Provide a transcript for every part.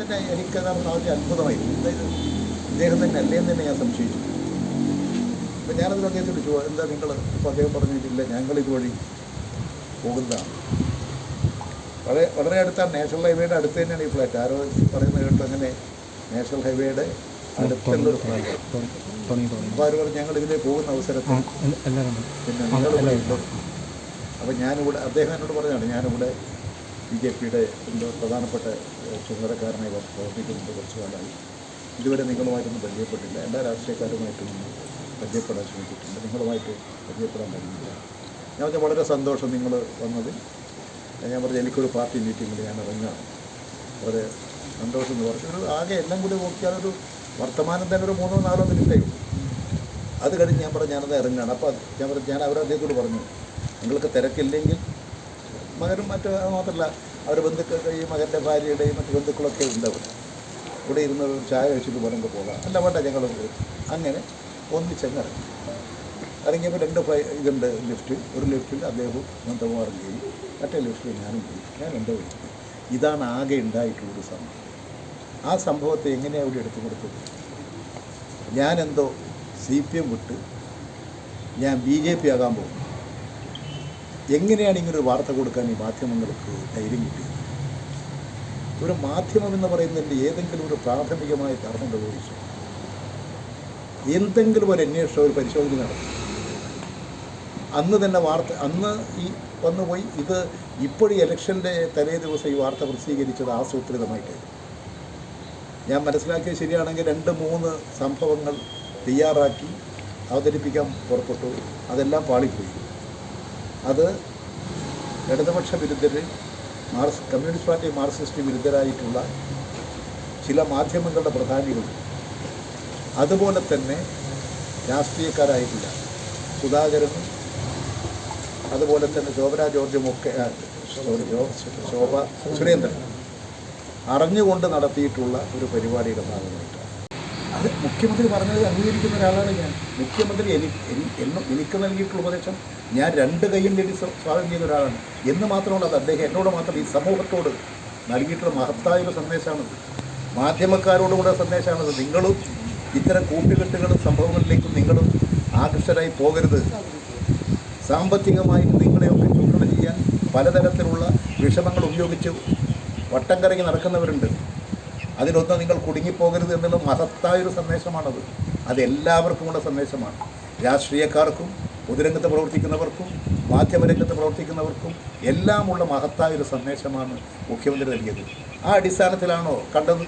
തന്നെ എനിക്കത് വളരെ അത്ഭുതമായിരുന്നു. അതായത് ഇദ്ദേഹം തന്നെ അല്ലേ എന്ന് തന്നെ ഞാൻ സംശയിച്ചു. അപ്പം ഞാനതിൽ അദ്ദേഹത്തോട് ചോ എന്താ നിങ്ങൾ ഇപ്പോൾ അദ്ദേഹം പറഞ്ഞിട്ടില്ല ഞങ്ങൾ ഇതുവഴി പോകുന്നതാണ്. വളരെ വളരെ അടുത്താണ് നാഷണൽ ഹൈവേയുടെ അടുത്ത് തന്നെയാണ് ഈ ഫ്ലാറ്റ്. ആരോ പറയുന്നത് കേട്ടോ അങ്ങനെ നാഷണൽ ഹൈവേയുടെ അടുത്തുള്ളൊരു ഫ്ലാറ്റ്. തുടങ്ങി തുടങ്ങി അപ്പോൾ അവർ പറഞ്ഞു ഞങ്ങൾ ഇതിലേ പോകുന്ന അവസരത്തിൽ പിന്നെ നിങ്ങളിവിടെ ഉണ്ട് അപ്പം ഞാനിവിടെ അദ്ദേഹം എന്നോട് പറഞ്ഞാണ് ഞാനിവിടെ ബി ജെ പിയുടെ എന്തോ പ്രധാനപ്പെട്ട ചുമതലക്കാരനായി പ്രവർത്തിക്കുന്നത് കുറച്ച് കാലമായി. ഇതുവരെ നിങ്ങളുമായിട്ടൊന്നും പരിചയപ്പെട്ടില്ല. എല്ലാ രാഷ്ട്രീയക്കാരുമായിട്ടും പരിചയപ്പെടാൻ ശ്രമിച്ചിട്ടുണ്ട്. നിങ്ങളുമായിട്ട് പരിചയപ്പെടാൻ കഴിഞ്ഞില്ല. ഞാൻ പറഞ്ഞ വളരെ സന്തോഷം നിങ്ങൾ വന്നത് ഞാൻ പറഞ്ഞു എനിക്കൊരു പാർട്ടി മീറ്റിങ്ങിൽ ഞാൻ ഇറങ്ങാം വളരെ സന്തോഷം എന്ന് പറഞ്ഞു. ആകെ എല്ലാം കൂടി നോക്കിയാൽ ഒരു വർത്തമാനം തന്നെ ഒരു മൂന്നോ നാലോ മിനിറ്റേ ഉള്ളൂ. അത് കഴിഞ്ഞ് ഞാൻ പറഞ്ഞു ഞാനത് ഇറങ്ങുകയാണ്. അപ്പോൾ ഞാൻ പറഞ്ഞു ഞാൻ അവരെ അദ്ദേഹത്തോട് പറഞ്ഞു. നിങ്ങൾക്ക് തിരക്കില്ലെങ്കിൽ മകനും മറ്റു മാത്രമല്ല അവർ ബന്ധുക്കളുടെയും മകന്റെ ഭാര്യയുടെയും മറ്റു ബന്ധുക്കളൊക്കെ ഉണ്ട് അവിടെ ഇവിടെ ഇരുന്ന് ചായ കഴിച്ചിട്ട് പറഞ്ഞു പോകാം. അല്ല വേണ്ട ഞങ്ങൾ അങ്ങനെ ഒന്നിച്ചങ്ങിറങ്ങി ഇറങ്ങിയപ്പോൾ രണ്ട് ഫ്ലൈ ഇതുണ്ട് ലിഫ്റ്റ്. ഒരു ലിഫ്റ്റിൽ അദ്ദേഹവും നന്ദകുമാറും പോയി മറ്റേ ലിഫ്റ്റിൽ ഞാനും പോയി. ഞാൻ എന്റെ വീട്ടിൽ ഇതാണ് ആകെ ഉണ്ടായിട്ടുള്ളൊരു സംഭവം. ആ സംഭവത്തെ എങ്ങനെയാണ് അവിടെ എടുത്തു കൊടുത്തത്? ഞാനെന്തോ സി പി എം വിട്ട് ഞാൻ ബി ജെ പി ആകാൻ പോകും എങ്ങനെയാണ് ഇങ്ങനൊരു വാർത്ത കൊടുക്കാൻ ഈ മാധ്യമങ്ങൾക്ക് ധൈര്യം കിട്ടിയത്? ഒരു മാധ്യമം എന്ന് പറയുന്നതിന്റെ ഏതെങ്കിലും ഒരു പ്രാഥമികമായ ധർമ്മം നിർവഹിച്ചു എന്തെങ്കിലും ഒരു അന്വേഷണം ഒരു പരിശോധന നടത്തി. അന്ന് തന്നെ വാർത്ത അന്ന് ഈ വന്നുപോയി ഇത് ഇപ്പോഴും ഇലക്ഷന്റെ തലേ ദിവസം ഈ വാർത്ത പ്രസിദ്ധീകരിച്ചത് ആസൂത്രിതമായിട്ട്. ഞാൻ മനസ്സിലാക്കിയത് ശരിയാണെങ്കിൽ രണ്ട് മൂന്ന് സംഭവങ്ങൾ തയ്യാറാക്കി അവതരിപ്പിക്കാൻ പുറപ്പെട്ടു. അതെല്ലാം പാളിപ്പോയി. അത് ഇടതുപക്ഷ വിരുദ്ധർ മാർക്സ് കമ്മ്യൂണിസ്റ്റ് പാർട്ടി മാർക്സിസ്റ്റ് വിരുദ്ധരായിട്ടുള്ള ചില മാധ്യമങ്ങളുടെ പ്രധാനികൾ അതുപോലെ തന്നെ രാഷ്ട്രീയക്കാരായിട്ടില്ല. സുധാകരനും അതുപോലെ തന്നെ ശോഭന ജോർജും ഒക്കെ സോറി ശോഭ സുരേന്ദ്രൻ അറിഞ്ഞുകൊണ്ട് നടത്തിയിട്ടുള്ള ഒരു പരിപാടിയുടെ ഭാഗമായിട്ടാണ്. അത് മുഖ്യമന്ത്രി പറഞ്ഞത് അംഗീകരിക്കുന്ന ഒരാളാണ് ഞാൻ. മുഖ്യമന്ത്രി എനിക്ക് എനിക്ക് നൽകിയിട്ടുള്ള ഉപദേശം ഞാൻ രണ്ട് കൈയും വേണ്ടി സ്വ- സ്വാഗതം ചെയ്ത ഒരാളാണ്. എന്ന് മാത്രമല്ല അത് അദ്ദേഹം എന്നോട് മാത്രം ഈ സമൂഹത്തോട് നൽകിയിട്ടുള്ള മഹത്തായ ഒരു സന്ദേശമാണത് മാധ്യമക്കാരോടുകൂടെ സന്ദേശമാണത് നിങ്ങളും ഇത്തരം കൂട്ടുകെട്ടുകളും സംഭവങ്ങളിലേക്കും നിങ്ങളും ആകർഷരായി പോകരുത്. സാമ്പത്തികമായിട്ട് നിങ്ങളെയൊക്കെ ചൂഷണം ചെയ്യാൻ പലതരത്തിലുള്ള വിഷമങ്ങൾ ഉപയോഗിച്ച് വട്ടം കറങ്ങി നടക്കുന്നവരുണ്ട്. അതിലൊന്നും നിങ്ങൾ കുടുങ്ങിപ്പോകരുത് എന്നുള്ള മഹത്തായൊരു സന്ദേശമാണത്. അത് കൂടെ സന്ദേശമാണ്. രാഷ്ട്രീയക്കാർക്കും പൊതുരംഗത്ത് പ്രവർത്തിക്കുന്നവർക്കും മാധ്യമരംഗത്ത് പ്രവർത്തിക്കുന്നവർക്കും എല്ലാമുള്ള മഹത്തായ ഒരു സന്ദേശമാണ് മുഖ്യമന്ത്രി നൽകിയത്. ആ അടിസ്ഥാനത്തിലാണോ കണ്ടത്?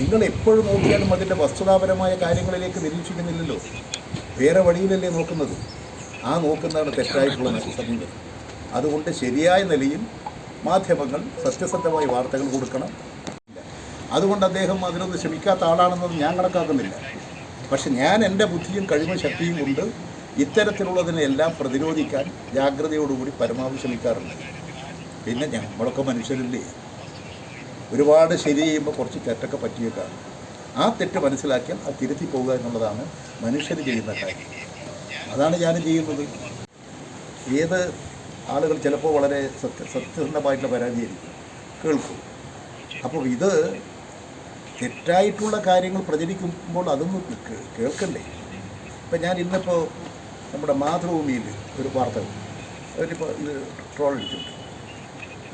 നിങ്ങൾ എപ്പോഴും നോക്കിയാലും അതിന്റെ വസ്തുതാപരമായ കാര്യങ്ങളിലേക്ക് നിരീക്ഷിക്കുന്നില്ലല്ലോ. വേറെ വഴിയിലല്ലേ നോക്കുന്നത്? ആ നോക്കുന്നതാണ് തെറ്റായിട്ടുള്ള സമീപനം അതുകൊണ്ട് ശരിയായ നിലയിൽ മാധ്യമങ്ങൾ സത്യസന്ധമായ വാർത്തകൾ കൊടുക്കണം. അതുകൊണ്ട് അദ്ദേഹം അതിനൊന്നും ശ്രമിക്കാത്ത ആളാണെന്നത് ഞാൻ കണക്കാക്കുന്നില്ല. പക്ഷെ ഞാൻ എന്റെ ബുദ്ധിയും കഴിവും ശക്തിയും കൊണ്ട് ഇത്തരത്തിലുള്ളതിനെല്ലാം പ്രതിരോധിക്കാൻ ജാഗ്രതയോടുകൂടി പരമാവധി ശ്രമിക്കാറുണ്ട്. പിന്നെ നമ്മളൊക്കെ മനുഷ്യരല്ലേ? ഒരുപാട് ശരി ചെയ്യുമ്പോൾ കുറച്ച് തെറ്റൊക്കെ പറ്റിയേക്കാം. ആ തെറ്റ് മനസ്സിലാക്കിയാൽ അത് തിരുത്തി പോകുക എന്നുള്ളതാണ് മനുഷ്യർ ചെയ്യുന്ന കാര്യം. അതാണ് ഞാൻ ചെയ്യുന്നത്. ഏത് ആളുകൾ ചിലപ്പോൾ വളരെ സത്യ സത്യസന്ധമായിട്ടുള്ള പരാതിയായിരിക്കും. കേൾക്കും. അപ്പോൾ ഇത് തെറ്റായിട്ടുള്ള കാര്യങ്ങൾ പ്രചരിക്കുമ്പോൾ അതൊന്നും കേൾക്കണ്ടേ ഇപ്പം ഞാൻ ഇന്നിപ്പോൾ നമ്മുടെ മാതൃഭൂമിയിൽ ഒരു വാർത്ത. അവരിപ്പോൾ ഇത് ട്രോൾ അടിച്ചിട്ടുണ്ട്.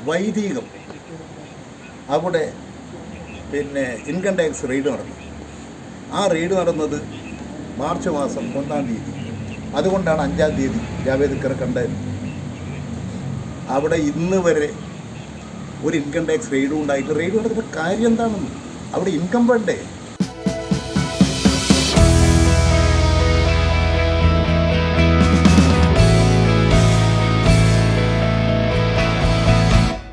വൈദികം അവിടെ പിന്നെ ഇൻകം ടാക്സ് റെയ്ഡ് നടന്നു. ആ റെയ്ഡ് നടന്നത് മാർച്ച് മാസം ഒന്നാം തീയതി. അതുകൊണ്ടാണ് അഞ്ചാം തീയതി ജാവേദ് ഇക്കറെ കണ്ടത്. അവിടെ ഇന്ന് വരെ ഒരു ഇൻകം ടാക്സ് റെയ്ഡും ഉണ്ടായിട്ട് റെയ്ഡ് നടക്കുന്ന കാര്യം എന്താണെന്ന് അവിടെ ഇൻകം വേണ്ടേ